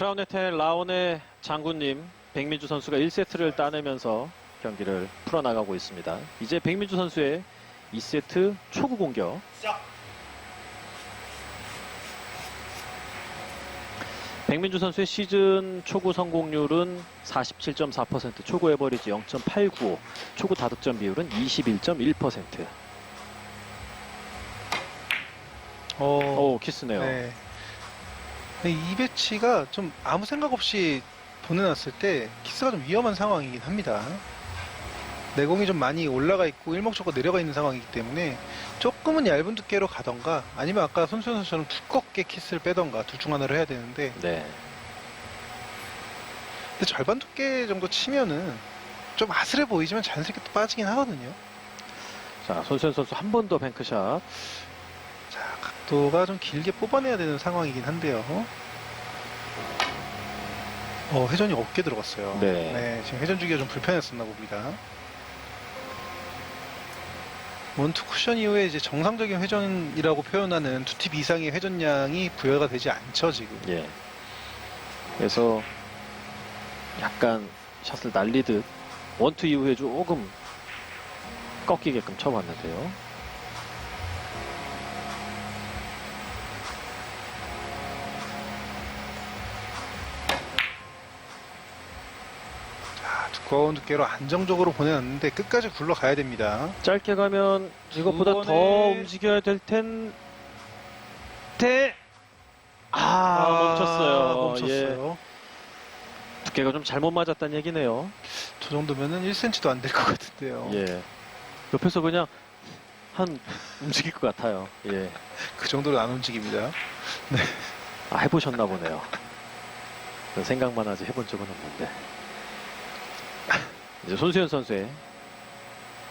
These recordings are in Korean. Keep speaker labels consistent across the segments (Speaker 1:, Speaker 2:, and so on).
Speaker 1: 크라운에텔 라온의 장군님 백민주 선수가 1세트를 따내면서 경기를 풀어나가고 있습니다. 이제 백민주 선수의 2세트 초구 공격. 백민주 선수의 시즌 초구 성공률은 47.4%, 초구 에버리지 0.895, 초구 다득점 비율은 21.1%.
Speaker 2: 어,
Speaker 1: 오, 키스네요.
Speaker 2: 네. 근데 이 배치가 좀 아무 생각 없이 보내놨을 때 키스가 좀 위험한 상황이긴 합니다. 내공이 좀 많이 올라가 있고 일목적으로 내려가 있는 상황이기 때문에 조금은 얇은 두께로 가던가 아니면 아까 손수현 선수처럼 두껍게 키스를 빼던가 둘 중 하나를 해야 되는데
Speaker 1: 네.
Speaker 2: 근데 절반 두께 정도 치면은 좀 아슬해 보이지만 자연스럽게 또 빠지긴 하거든요.
Speaker 1: 자, 손수현 선수 한 번 더 뱅크샷.
Speaker 2: 자, 각도가 좀 길게 뽑아내야 되는 상황이긴 한데요. 어, 회전이 없게 들어갔어요.
Speaker 1: 네.
Speaker 2: 지금 회전 주기가 좀 불편했었나 봅니다. 원투 쿠션 이후에 이제 정상적인 회전이라고 표현하는 두팁 이상의 회전량이 부여가 되지 않죠, 지금.
Speaker 1: 예. 그래서 약간 샷을 날리듯 원투 이후에 조금 꺾이게끔 쳐봤는데요.
Speaker 2: 자, 두꺼운 두께로 안정적으로 보내놨는데 끝까지 굴러가야 됩니다.
Speaker 1: 짧게 가면 이것보다 두더
Speaker 2: 번에-
Speaker 1: 움직여야 될 텐데 아, 멈췄어요. 예.
Speaker 2: 멈췄어요.
Speaker 1: 두께가 좀 잘못 맞았다는 얘기네요.
Speaker 2: 저 정도면은 1cm도 안 될 것 같은데요.
Speaker 1: 예. 옆에서 그냥 한 움직일 것 같아요. 예.
Speaker 2: 그 정도로 안 움직입니다.
Speaker 1: 아, 해보셨나 보네요. 생각만 하지 해본 적은 없는데. 이제 손수현 선수의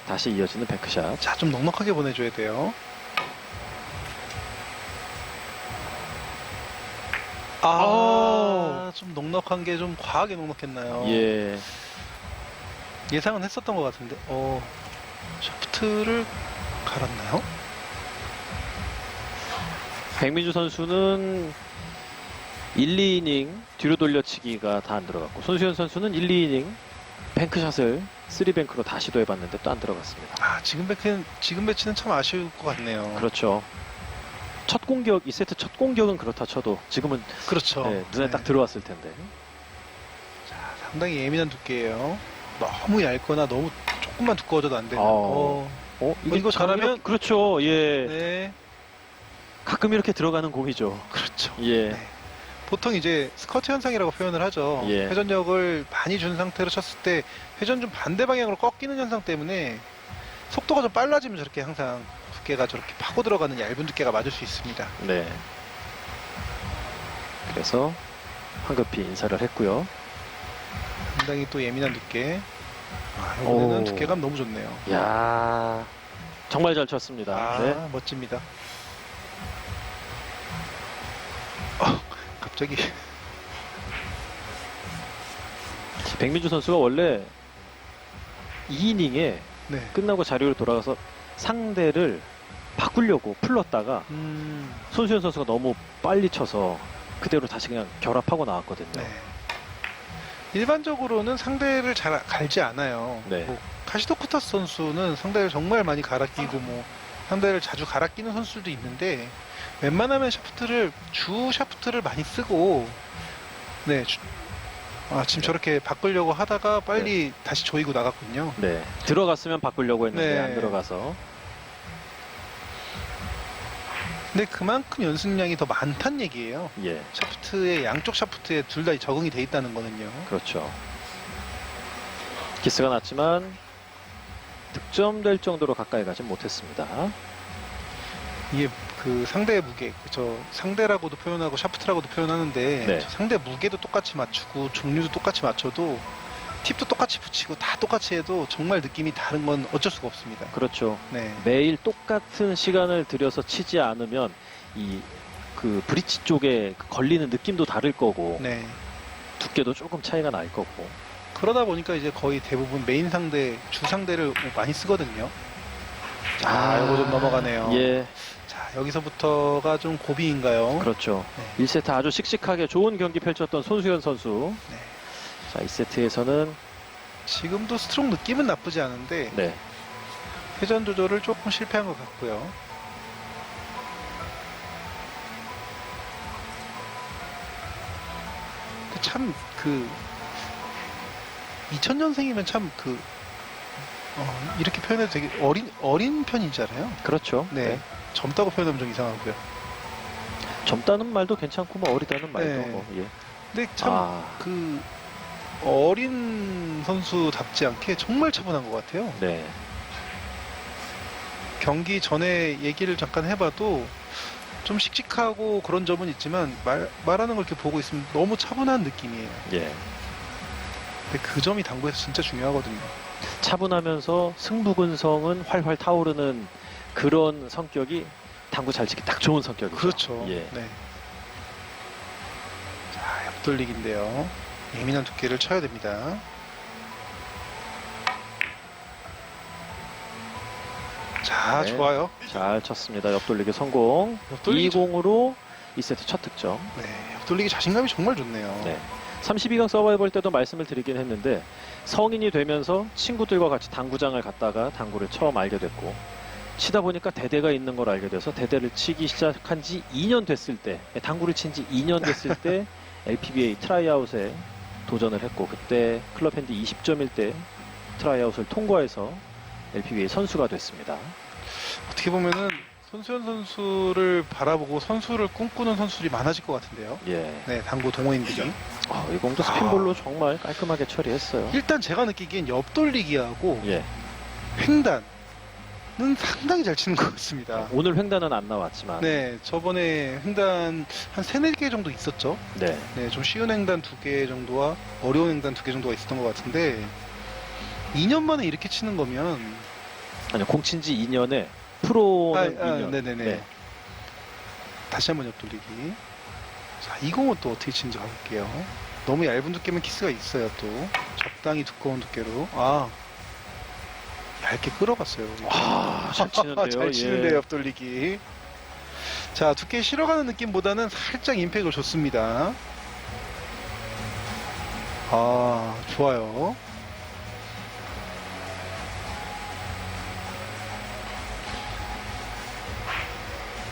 Speaker 1: 다시 이어지는 뱅크샷.
Speaker 2: 자, 좀 넉넉하게 보내줘야 돼요. 아, 좀 넉넉한 게 좀 과하게 넉넉했나요?
Speaker 1: 예.
Speaker 2: 예상은 했었던 것 같은데, 어, 샤프트를 갈았나요?
Speaker 1: 백민주 선수는 1, 2이닝 뒤로 돌려치기가 다 안 들어갔고 손수현 선수는 1, 2이닝 뱅크샷을 3뱅크로 다시 시도해봤는데 또 안 들어갔습니다.
Speaker 2: 아, 지금 배치는, 지금 배치는 참 아쉬울 것 같네요.
Speaker 1: 그렇죠. 첫 공격, 2세트 첫 공격은 그렇다 쳐도 지금은
Speaker 2: 그렇죠.
Speaker 1: 네, 눈에
Speaker 2: 네.
Speaker 1: 딱 들어왔을 텐데.
Speaker 2: 자, 상당히 예민한 두께예요. 너무 얇거나 너무 조금만 두꺼워져도 안 되는.
Speaker 1: 어.
Speaker 2: 어,
Speaker 1: 어,
Speaker 2: 이거 잘하면-
Speaker 1: 그렇죠. 예.
Speaker 2: 네,
Speaker 1: 가끔 이렇게 들어가는 공이죠.
Speaker 2: 그렇죠.
Speaker 1: 예.
Speaker 2: 네. 보통 이제 스커트 현상이라고 표현을 하죠.
Speaker 1: 예.
Speaker 2: 회전력을 많이 준 상태로 쳤을 때 회전 좀 반대 방향으로 꺾이는 현상 때문에 속도가 좀 빨라지면 저렇게 항상 두께가 저렇게 파고 들어가는 얇은 두께가 맞을 수 있습니다.
Speaker 1: 네. 그래서 황급히 인사를 했고요.
Speaker 2: 상당히 또 예민한 두께. 아, 이번에는
Speaker 1: 오.
Speaker 2: 두께감 너무 좋네요.
Speaker 1: 야 정말 잘 쳤습니다.
Speaker 2: 아,
Speaker 1: 네.
Speaker 2: 멋집니다. 갑자기
Speaker 1: 백민주 선수가 원래 2이닝에
Speaker 2: 네.
Speaker 1: 끝나고 자리로 돌아가서 상대를 바꾸려고 풀렀다가
Speaker 2: 음,
Speaker 1: 손수현 선수가 너무 빨리 쳐서 그대로 다시 그냥 결합하고 나왔거든요.
Speaker 2: 네. 일반적으로는 상대를 잘 갈지 않아요.
Speaker 1: 네.
Speaker 2: 뭐 카시도 쿠타스 선수는 상대를 정말 많이 갈아 끼고 뭐 상대를 자주 갈아 끼는 선수도 있는데 웬만하면 샤프트를 주 샤프트를 많이 쓰고 네. 주- 아, 지금 저렇게 바꾸려고 하다가 빨리 다시 조이고 나갔군요.
Speaker 1: 네. 들어갔으면 바꾸려고 했는데
Speaker 2: 네.
Speaker 1: 안 들어가서
Speaker 2: 근데 그만큼 연습량이 더 많다는 얘기예요.
Speaker 1: 예.
Speaker 2: 샤프트의 양쪽 샤프트에 둘 다 적응이 돼 있다는 거는요.
Speaker 1: 그렇죠. 키스가 났지만 득점될 정도로 가까이 가진 못했습니다.
Speaker 2: 이게 그 상대의 무게, 저 상대라고도 표현하고 샤프트라고도 표현하는데
Speaker 1: 네.
Speaker 2: 저 상대 무게도 똑같이 맞추고 종류도 똑같이 맞춰도 팁도 똑같이 붙이고 다 똑같이 해도 정말 느낌이 다른 건 어쩔 수가 없습니다.
Speaker 1: 그렇죠.
Speaker 2: 네,
Speaker 1: 매일 똑같은 시간을 들여서 치지 않으면 이 그 브릿지 쪽에 그 걸리는 느낌도 다를 거고
Speaker 2: 네.
Speaker 1: 두께도 조금 차이가 날 거고
Speaker 2: 그러다 보니까 이제 거의 대부분 메인 상대, 주 상대를 많이 쓰거든요. 자,
Speaker 1: 아,
Speaker 2: 이거 좀 넘어가네요.
Speaker 1: 예.
Speaker 2: 자, 여기서부터가 좀 고비인가요?
Speaker 1: 그렇죠.
Speaker 2: 네.
Speaker 1: 1세트 아주 씩씩하게 좋은 경기 펼쳤던 손수현 선수.
Speaker 2: 네.
Speaker 1: 자, 2세트에서는
Speaker 2: 지금도 스트롱 느낌은 나쁘지 않은데
Speaker 1: 네.
Speaker 2: 회전 조절을 조금 실패한 것 같고요. 참 그 2000년생이면 참그 어, 이렇게 표현해도 되게 어린 어린 편이잖아요.
Speaker 1: 그렇죠.
Speaker 2: 네. 젊다고 표현하면 좀 이상하고요.
Speaker 1: 젊다는 말도 괜찮고 뭐 어리다는 말도
Speaker 2: 네.
Speaker 1: 뭐 예.
Speaker 2: 근데 참
Speaker 1: 아,
Speaker 2: 그 어린 선수답지 않게 정말 차분한 것 같아요.
Speaker 1: 네.
Speaker 2: 경기 전에 얘기를 잠깐 해봐도 좀 씩씩하고 그런 점은 있지만 말, 말하는 걸 이렇게 보고 있으면 너무 차분한 느낌이에요.
Speaker 1: 예.
Speaker 2: 근데 그 점이 당구에서 진짜 중요하거든요.
Speaker 1: 차분하면서 승부근성은 활활 타오르는 그런 성격이 당구 잘 치기 딱 좋은 성격이죠.
Speaker 2: 그렇죠.
Speaker 1: 예.
Speaker 2: 네. 자, 옆돌리기인데요. 예민한 두께를 쳐야 됩니다. 자,
Speaker 1: 네.
Speaker 2: 좋아요.
Speaker 1: 잘 쳤습니다. 옆돌리기 성공.
Speaker 2: 옆돌리기,
Speaker 1: 2공으로 2세트 첫 득점.
Speaker 2: 네, 옆돌리기 자신감이 정말 좋네요.
Speaker 1: 네. 32강 서바이벌 때도 말씀을 드리긴 했는데 성인이 되면서 친구들과 같이 당구장을 갔다가 당구를 처음 알게 됐고 치다 보니까 대대가 있는 걸 알게 돼서 대대를 치기 시작한 지 2년 됐을 때 당구를 친 지 2년 됐을 때 LPBA 트라이아웃에 도전을 했고 그때 클럽 핸디 20점일 때 트라이아웃을 통과해서 LPBA 선수가 됐습니다.
Speaker 2: 어떻게 보면은 손수현 선수를 바라보고 선수를 꿈꾸는 선수들이 많아질 것 같은데요.
Speaker 1: 예.
Speaker 2: 네, 당구 동호인들이.
Speaker 1: 아, 이 공도 스핀볼로 정말 깔끔하게 처리했어요.
Speaker 2: 일단 제가 느끼기엔 옆돌리기하고
Speaker 1: 예.
Speaker 2: 횡단은 상당히 잘 치는 것 같습니다.
Speaker 1: 오늘 횡단은 안 나왔지만
Speaker 2: 네, 저번에 횡단 한 세네 개 정도 있었죠.
Speaker 1: 네.
Speaker 2: 네, 좀 쉬운 횡단 두 개 정도와 어려운 횡단 두 개 정도가 있었던 것 같은데 2년 만에 이렇게 치는 거면
Speaker 1: 아니요, 공친 지 2년에 프로는
Speaker 2: 아, 아,
Speaker 1: 2년.
Speaker 2: 네네네.
Speaker 1: 네.
Speaker 2: 다시 한번 옆돌리기. 자, 이 공은 또 어떻게 치는지 가볼게요. 너무 얇은 두께면 키스가 있어요, 또. 적당히 두꺼운 두께로. 아, 얇게 끌어갔어요.
Speaker 1: 아, 잘 치는데요.
Speaker 2: 잘 치는데요,
Speaker 1: 예.
Speaker 2: 옆돌리기. 자, 두께 실어가는 느낌보다는 살짝 임팩을 줬습니다. 아, 좋아요.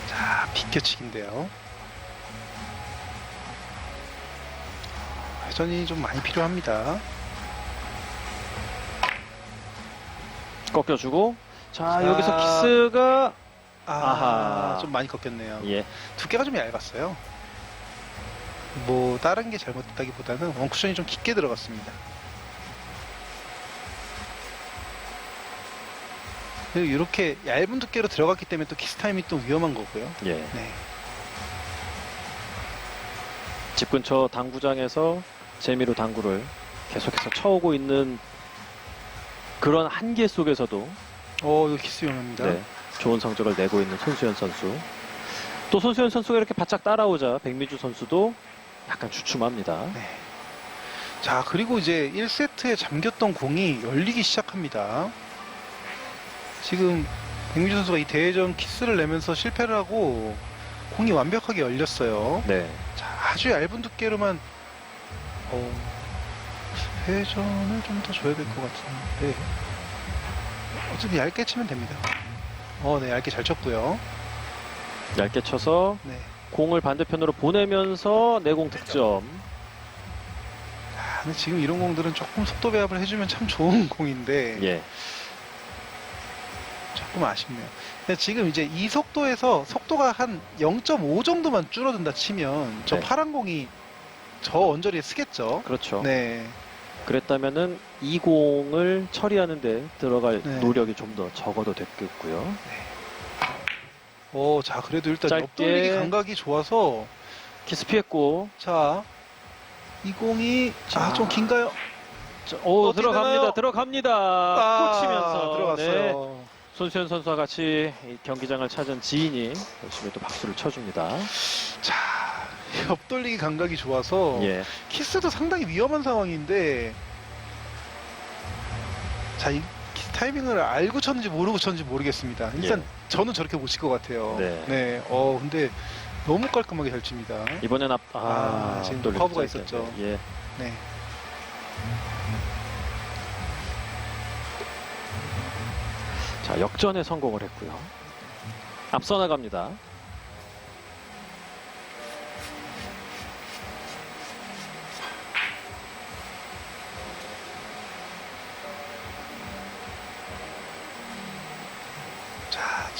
Speaker 2: 자, 비껴치기인데요. 회전이 좀 많이 필요합니다.
Speaker 1: 꺾여주고. 자,
Speaker 2: 자.
Speaker 1: 여기서 키스가
Speaker 2: 아,
Speaker 1: 아하.
Speaker 2: 좀 많이 꺾였네요.
Speaker 1: 예.
Speaker 2: 두께가 좀 얇았어요. 뭐 다른 게 잘못됐다기보다는 원쿠션이 좀 깊게 들어갔습니다. 그리고 이렇게 얇은 두께로 들어갔기 때문에 또 키스 타임이 또 위험한 거고요.
Speaker 1: 예.
Speaker 2: 네.
Speaker 1: 집 근처 당구장에서 재미로 당구를 계속해서 쳐오고 있는 그런 한계 속에서도
Speaker 2: 어, 이거 키스 위험합니다.
Speaker 1: 네, 좋은 성적을 내고 있는 손수현 선수. 또 손수현 선수가 이렇게 바짝 따라오자 백미주 선수도 약간 주춤합니다.
Speaker 2: 네. 자, 그리고 이제 1세트에 잠겼던 공이 열리기 시작합니다. 지금 백미주 선수가 이 대회전 키스를 내면서 실패를 하고 공이 완벽하게 열렸어요.
Speaker 1: 네.
Speaker 2: 자, 아주 얇은 두께로만 어, 회전을 좀 더 줘야 될 것 같은데 어차피 얇게 치면 됩니다. 어, 네, 얇게 잘 쳤고요.
Speaker 1: 얇게 쳐서
Speaker 2: 네.
Speaker 1: 공을 반대편으로 보내면서 내공 득점.
Speaker 2: 아, 근데 지금 이런 공들은 조금 속도 배합을 해주면 참 좋은 공인데
Speaker 1: 예.
Speaker 2: 조금 아쉽네요. 근데 지금 이제 이 속도에서 속도가 한 0.5 정도만 줄어든다 치면 저
Speaker 1: 네.
Speaker 2: 파란 공이 저 언저리에 쓰겠죠.
Speaker 1: 그렇죠.
Speaker 2: 네.
Speaker 1: 그랬다면은 이 공을 처리하는데 들어갈
Speaker 2: 네.
Speaker 1: 노력이 좀 더 적어도 됐겠고요.
Speaker 2: 어, 자, 그래도 일단
Speaker 1: 짧게.
Speaker 2: 옆돌리기 감각이 좋아서
Speaker 1: 키스 피했고,
Speaker 2: 자, 이 공이
Speaker 1: 자.
Speaker 2: 아, 좀 긴가요?
Speaker 1: 자, 오
Speaker 2: 어떻게
Speaker 1: 들어갑니다.
Speaker 2: 되나요?
Speaker 1: 들어갑니다.
Speaker 2: 아,
Speaker 1: 꽂히면서 네.
Speaker 2: 들어갔어요.
Speaker 1: 손수현 선수와 같이 이 경기장을 찾은 지인이 열심히 또 박수를 쳐줍니다.
Speaker 2: 자, 옆돌리기 감각이 좋아서
Speaker 1: 예,
Speaker 2: 키스도 상당히 위험한 상황인데 자, 이 키스 타이밍을 알고 쳤는지 모르고 쳤는지 모르겠습니다. 일단 저는 저렇게 못 칠 것 같아요.
Speaker 1: 네.
Speaker 2: 어 근데 너무 깔끔하게 잘 칩니다.
Speaker 1: 이번엔 앞, 아,
Speaker 2: 아, 지금
Speaker 1: 앞돌리기
Speaker 2: 커브가. 있었죠.
Speaker 1: 예.
Speaker 2: 네.
Speaker 1: 자, 역전에 성공을 했고요. 앞서 나갑니다.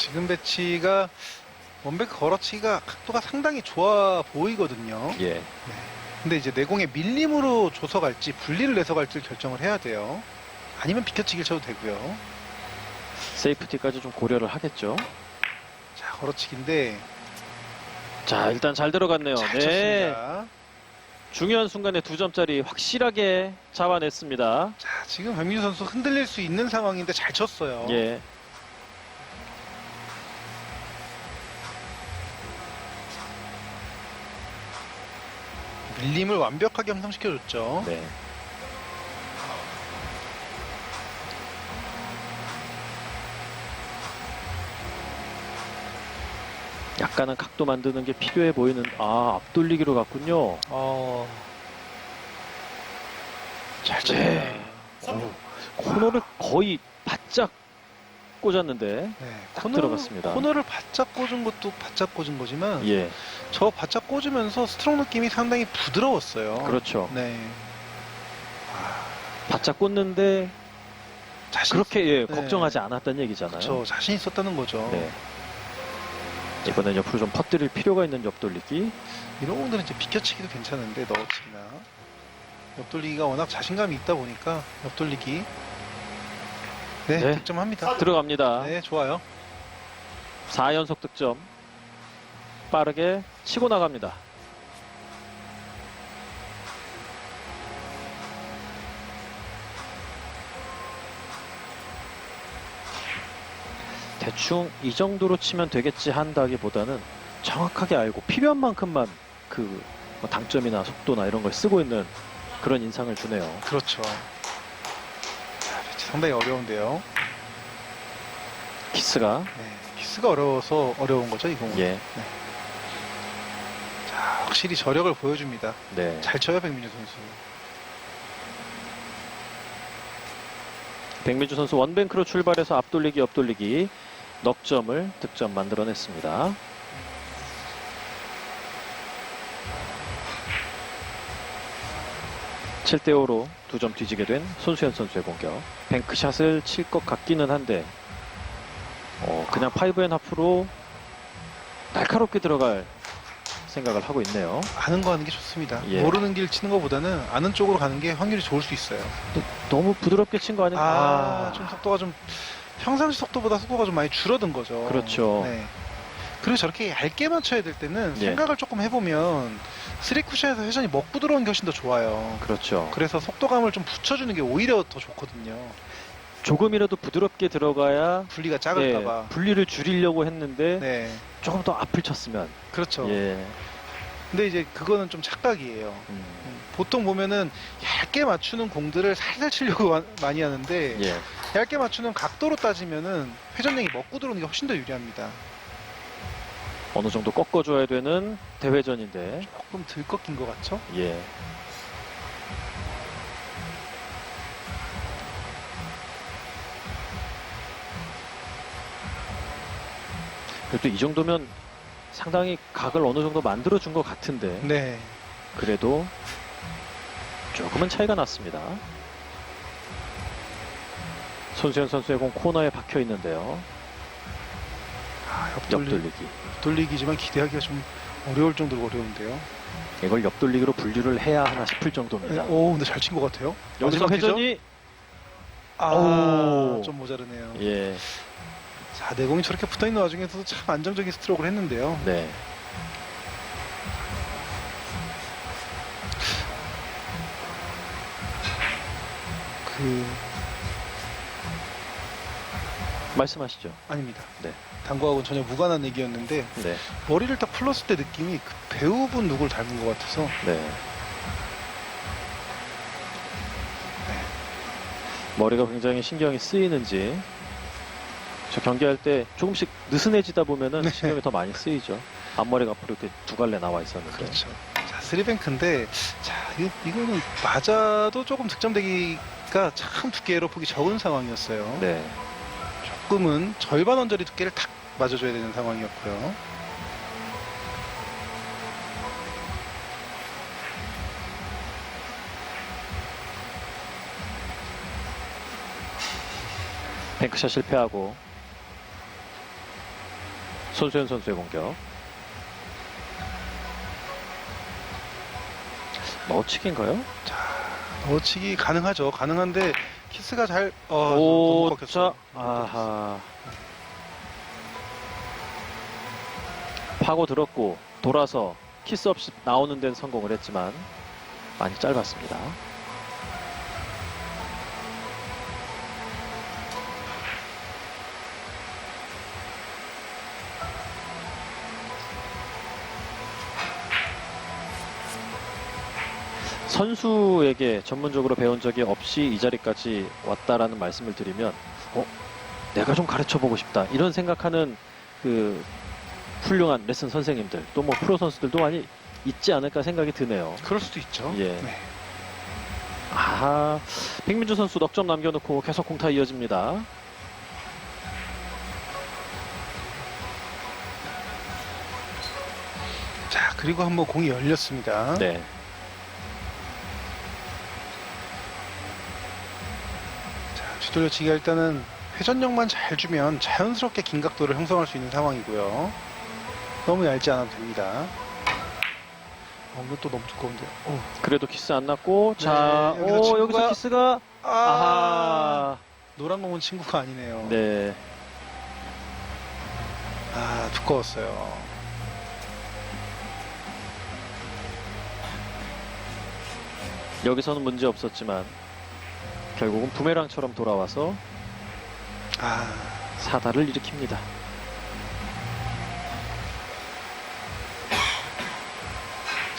Speaker 2: 지금 배치가 원백 걸어치기가 각도가 상당히 좋아 보이거든요.
Speaker 1: 예.
Speaker 2: 근데 이제 내공에 밀림으로 줘서 갈지 분리를 내서 갈지 결정을 해야 돼요. 아니면 비켜치기를 쳐도 되고요.
Speaker 1: 세이프티까지 좀 고려를 하겠죠.
Speaker 2: 자 걸어치기인데
Speaker 1: 자, 일단 잘 들어갔네요.
Speaker 2: 잘
Speaker 1: 네.
Speaker 2: 쳤습니다.
Speaker 1: 중요한 순간에 두 점짜리 확실하게 잡아냈습니다.
Speaker 2: 자 지금 박민주 선수 흔들릴 수 있는 상황인데 잘 쳤어요.
Speaker 1: 예.
Speaker 2: 밀림을 완벽하게 형성시켜줬죠.
Speaker 1: 네. 약간은 각도 만드는 게 필요해 보이는 아 앞돌리기로 갔군요.
Speaker 2: 어... 잘 쳤네요.
Speaker 1: 네. 오, 코너를 거의 바짝 꽂았는데
Speaker 2: 네,
Speaker 1: 딱 들어갔습니다.
Speaker 2: 코너를 바짝 꽂은 것도 바짝 꽂은 거지만
Speaker 1: 예
Speaker 2: 저 바짝 꽂으면서 스트로크 느낌이 상당히 부드러웠어요.
Speaker 1: 그렇죠.
Speaker 2: 네.
Speaker 1: 바짝 꽂는데
Speaker 2: 자신
Speaker 1: 그렇게 예,
Speaker 2: 네.
Speaker 1: 걱정하지 않았다는 얘기잖아요.
Speaker 2: 저 자신 있었다는 거죠.
Speaker 1: 네. 이번엔 옆으로 좀 퍼뜨릴 필요가 있는 옆돌리기.
Speaker 2: 이런 공들은 이제 비켜치기도 괜찮은데 넣어치기나 옆돌리기가 워낙 자신감이 있다 보니까 옆돌리기 네,
Speaker 1: 네.
Speaker 2: 득점합니다.
Speaker 1: 들어갑니다.
Speaker 2: 네, 좋아요.
Speaker 1: 4연속 득점. 빠르게 치고 나갑니다. 대충 이 정도로 치면 되겠지 한다기보다는 정확하게 알고 필요한 만큼만 그뭐 당점이나 속도나 이런 걸 쓰고 있는 그런 인상을 주네요.
Speaker 2: 그렇죠. 상당히 어려운데요.
Speaker 1: 키스가
Speaker 2: 네, 키스가 어려워서 어려운 거죠, 이 공은.
Speaker 1: 예,
Speaker 2: 자, 확실히 저력을 보여줍니다.
Speaker 1: 네.
Speaker 2: 잘 쳐요, 백민주 선수.
Speaker 1: 백민주 선수 원뱅크로 출발해서 앞돌리기 옆돌리기 넉 점을 득점 만들어냈습니다. 칠대 5로 두 점 뒤지게 된 손수현 선수의 공격. 뱅크샷을 칠 것 같기는 한데 어, 그냥 파이브 앤 하프로 날카롭게 들어갈 생각을 하고 있네요.
Speaker 2: 아는 거 하는 게 좋습니다.
Speaker 1: 예.
Speaker 2: 모르는 길 치는 것보다는 아는 쪽으로 가는 게 확률이 좋을 수 있어요.
Speaker 1: 너무 부드럽게 친 거 아닌가?
Speaker 2: 아, 좀 속도가 좀 평상시 속도보다 속도가 좀 많이 줄어든 거죠.
Speaker 1: 그렇죠.
Speaker 2: 네. 그리고 저렇게 얇게만 쳐야 될 때는
Speaker 1: 예.
Speaker 2: 생각을 조금 해보면 쓰리쿠션에서 회전이 먹고 들어오는 게 훨씬 더 좋아요.
Speaker 1: 그렇죠.
Speaker 2: 그래서 속도감을 좀 붙여주는 게 오히려 더 좋거든요.
Speaker 1: 조금이라도 부드럽게 들어가야
Speaker 2: 분리가
Speaker 1: 네,
Speaker 2: 작을까봐.
Speaker 1: 분리를 줄이려고 했는데
Speaker 2: 네.
Speaker 1: 조금 더 앞을 쳤으면
Speaker 2: 그렇죠.
Speaker 1: 예.
Speaker 2: 근데 이제 그거는 좀 착각이에요.
Speaker 1: 음,
Speaker 2: 음, 보통 보면은 얇게 맞추는 공들을 살살 치려고 와- 많이 하는데
Speaker 1: 예.
Speaker 2: 얇게 맞추는 각도로 따지면은 회전력이 먹고 들어오는 게 훨씬 더 유리합니다.
Speaker 1: 어느 정도 꺾어줘야 되는 대회전인데
Speaker 2: 조금 덜 꺾인 것 같죠?
Speaker 1: 예. 그래도 이 정도면 상당히 각을 어느 정도 만들어 준 것 같은데
Speaker 2: 네.
Speaker 1: 그래도 조금은 차이가 났습니다. 손수현 선수의 공 코너에 박혀 있는데요.
Speaker 2: 아, 옆돌리,
Speaker 1: 옆돌리기.
Speaker 2: 옆돌리기지만 기대하기가 좀 어려울 정도로 어려운데요.
Speaker 1: 이걸 옆돌리기로 분류를 해야 하나 싶을 정도입니다.
Speaker 2: 네, 오, 근데 잘 친 것 같아요.
Speaker 1: 여기서
Speaker 2: 마지막
Speaker 1: 회전이
Speaker 2: 아,
Speaker 1: 오.
Speaker 2: 좀 모자르네요.
Speaker 1: 예,
Speaker 2: 자, 내공이 저렇게 붙어 있는 와중에서도 참 안정적인 스트로크를 했는데요.
Speaker 1: 네.
Speaker 2: 그
Speaker 1: 말씀하시죠.
Speaker 2: 아닙니다.
Speaker 1: 네.
Speaker 2: 당구하고는 전혀 무관한 얘기였는데
Speaker 1: 네,
Speaker 2: 머리를 딱 풀렀을 때 느낌이 그 배우분 누굴 닮은 것 같아서
Speaker 1: 네. 머리가 굉장히 신경이 쓰이는지 저 경기할 때 조금씩 느슨해지다 보면은
Speaker 2: 네.
Speaker 1: 신경이 더 많이 쓰이죠. 앞머리가 앞으로 이렇게 두 갈래 나와 있었는데.
Speaker 2: 그렇죠. 자, 쓰리뱅크인데, 자, 이거, 이거는 맞아도 조금 득점되기가 참 두께로 폭이 적은 상황이었어요.
Speaker 1: 네.
Speaker 2: 조금은 절반 언저리 두께를 탁 맞아줘야 되는 상황이었고요.
Speaker 1: 뱅크샷 실패하고 손수현 선수의 공격. 넣치기인가요?
Speaker 2: 넣 어치기 가능하죠. 가능한데, 키스가 잘, 어,
Speaker 1: 오. 자, 아하. 파고 들었고 돌아서 키스 없이 나오는 데는 성공을 했지만 많이 짧았습니다. 선수에게 전문적으로 배운 적이 없이 이 자리까지 왔다라는 말씀을 드리면 어 내가 좀 가르쳐 보고 싶다 이런 생각하는 그 훌륭한 레슨 선생님들 또 뭐 프로 선수들도 많이 있지 않을까 생각이 드네요.
Speaker 2: 그럴 수도 있죠.
Speaker 1: 예.
Speaker 2: 네.
Speaker 1: 아 백민주 선수 넉점 남겨놓고 계속 공타 이어집니다.
Speaker 2: 자, 그리고 한번 공이 열렸습니다.
Speaker 1: 네.
Speaker 2: 뒤돌려치기가 일단은 회전력만 잘 주면 자연스럽게 긴 각도를 형성할 수 있는 상황이고요. 너무 얇지 않아도 됩니다. 어, 이거 또 너무 두꺼운데요. 어.
Speaker 1: 그래도 키스 안 났고
Speaker 2: 네,
Speaker 1: 자
Speaker 2: 여기서
Speaker 1: 오, 여기서 키스가
Speaker 2: 아,
Speaker 1: 아하
Speaker 2: 노란 공은 친구가 아니네요.
Speaker 1: 네
Speaker 2: 아, 두꺼웠어요.
Speaker 1: 여기서는 문제 없었지만 결국은 부메랑처럼 돌아와서
Speaker 2: 아,
Speaker 1: 사다를 일으킵니다.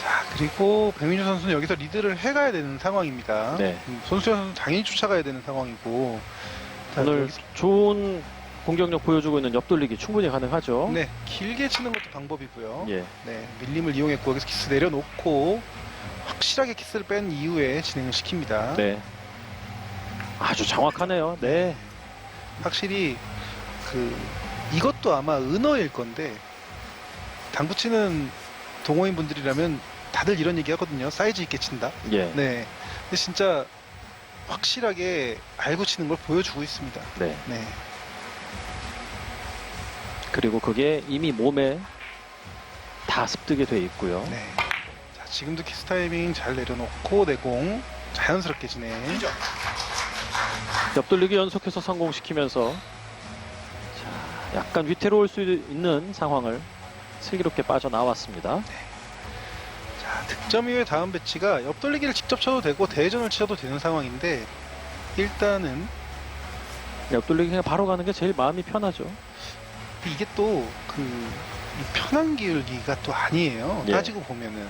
Speaker 2: 자, 그리고 백민주 선수는 여기서 리드를 해가야 되는 상황입니다.
Speaker 1: 네.
Speaker 2: 음, 손수현 선수는 당연히 쫓아가야 되는 상황이고. 자,
Speaker 1: 오늘
Speaker 2: 여기서-
Speaker 1: 좋은 공격력 보여주고 있는 옆돌리기 충분히 가능하죠.
Speaker 2: 네, 길게 치는 것도 방법이고요.
Speaker 1: 예.
Speaker 2: 네, 밀림을 이용했고 여기서 키스 내려놓고 확실하게 키스를 뺀 이후에 진행을 시킵니다.
Speaker 1: 네. 아주 정확하네요. 네.
Speaker 2: 확실히 그 이것도 아마 은어일 건데 당구 치는 동호인 분들이라면 다들 이런 얘기 하거든요. 사이즈 있게 친다.
Speaker 1: 예.
Speaker 2: 네. 근데 진짜 확실하게 알고 치는 걸 보여주고 있습니다.
Speaker 1: 네.
Speaker 2: 네.
Speaker 1: 그리고 그게 이미 몸에 다 습득이 돼 있고요.
Speaker 2: 네. 자, 지금도 키스 타이밍 잘 내려놓고 내공 자연스럽게 진행.
Speaker 1: 옆돌리기 연속해서 성공시키면서 자, 약간 위태로울 수 있는 상황을 슬기롭게 빠져나왔습니다.
Speaker 2: 자, 득점 이후에 다음 배치가 옆돌리기를 직접 쳐도 되고 대회전을 쳐도 되는 상황인데 일단은
Speaker 1: 옆돌리기 그냥 바로 가는 게 제일 마음이 편하죠.
Speaker 2: 이게 또 그 편한 기울기가 또 아니에요.
Speaker 1: 예.
Speaker 2: 따지고 보면은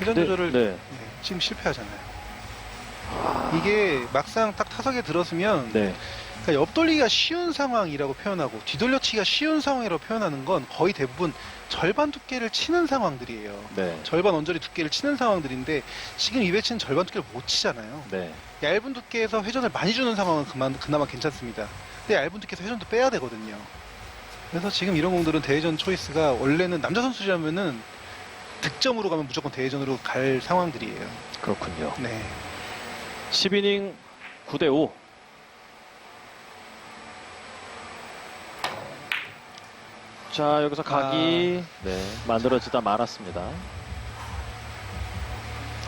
Speaker 2: 회전
Speaker 1: 네,
Speaker 2: 조절을
Speaker 1: 네.
Speaker 2: 네, 지금 실패하잖아요. 이게 막상 딱 타석에 들었으면
Speaker 1: 네.
Speaker 2: 그러니까 옆돌리기가 쉬운 상황이라고 표현하고 뒤돌려치기가 쉬운 상황이라고 표현하는 건 거의 대부분 절반 두께를 치는 상황들이에요.
Speaker 1: 네.
Speaker 2: 절반 언저리 두께를 치는 상황들인데 지금 이 배치는 절반 두께를 못 치잖아요.
Speaker 1: 네.
Speaker 2: 얇은 두께에서 회전을 많이 주는 상황은 그만, 그나마 괜찮습니다. 근데 얇은 두께에서 회전도 빼야 되거든요. 그래서 지금 이런 공들은 대회전 초이스가 원래는 남자 선수라면은 득점으로 가면 무조건 대회전으로 갈 상황들이에요.
Speaker 1: 그렇군요.
Speaker 2: 네.
Speaker 1: 10이닝 9대 5. 자, 여기서 각이 네, 만들어지다 말았습니다.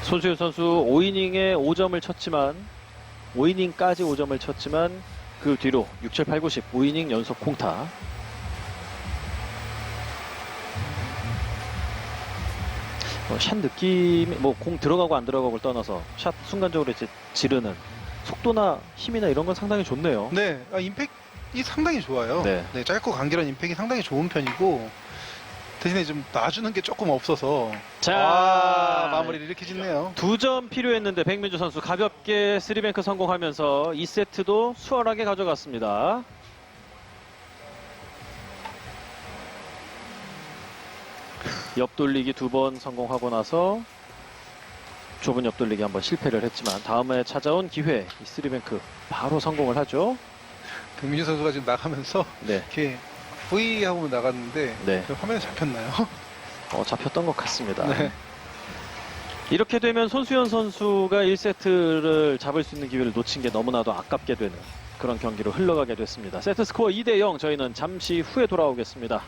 Speaker 1: 손수현 선수 5이닝에 5점을 쳤지만 5이닝까지 5점을 쳤지만 그 뒤로 6, 7, 8, 9, 10 5이닝 연속 공타. 어, 샷 느낌이 뭐공 들어가고 안 들어가고를 떠나서 샷 순간적으로 이제 지르는 속도나 힘이나 이런 건 상당히 좋네요.
Speaker 2: 네, 아, 임팩이 상당히 좋아요.
Speaker 1: 네.
Speaker 2: 네, 짧고 간결한 임팩이 상당히 좋은 편이고 대신에 좀 놔주는 게 조금 없어서
Speaker 1: 자
Speaker 2: 아, 마무리를 이렇게 짓네요.
Speaker 1: 두 점 필요했는데 백민주 선수 가볍게 쓰리뱅크 성공하면서 2세트도 수월하게 가져갔습니다. 옆돌리기 두 번 성공하고 나서 좁은 옆돌리기 한번 실패를 했지만 다음에 찾아온 기회 이 쓰리뱅크 바로 성공을 하죠.
Speaker 2: 백민주 선수가 지금 나가면서
Speaker 1: 네,
Speaker 2: 이렇게 V 하고 나갔는데
Speaker 1: 네,
Speaker 2: 그 화면에 잡혔나요?
Speaker 1: 어, 잡혔던 것 같습니다.
Speaker 2: 네.
Speaker 1: 이렇게 되면 손수현 선수가 1세트를 잡을 수 있는 기회를 놓친 게 너무나도 아깝게 되는 그런 경기로 흘러가게 됐습니다. 세트 스코어 2대 0 저희는 잠시 후에 돌아오겠습니다.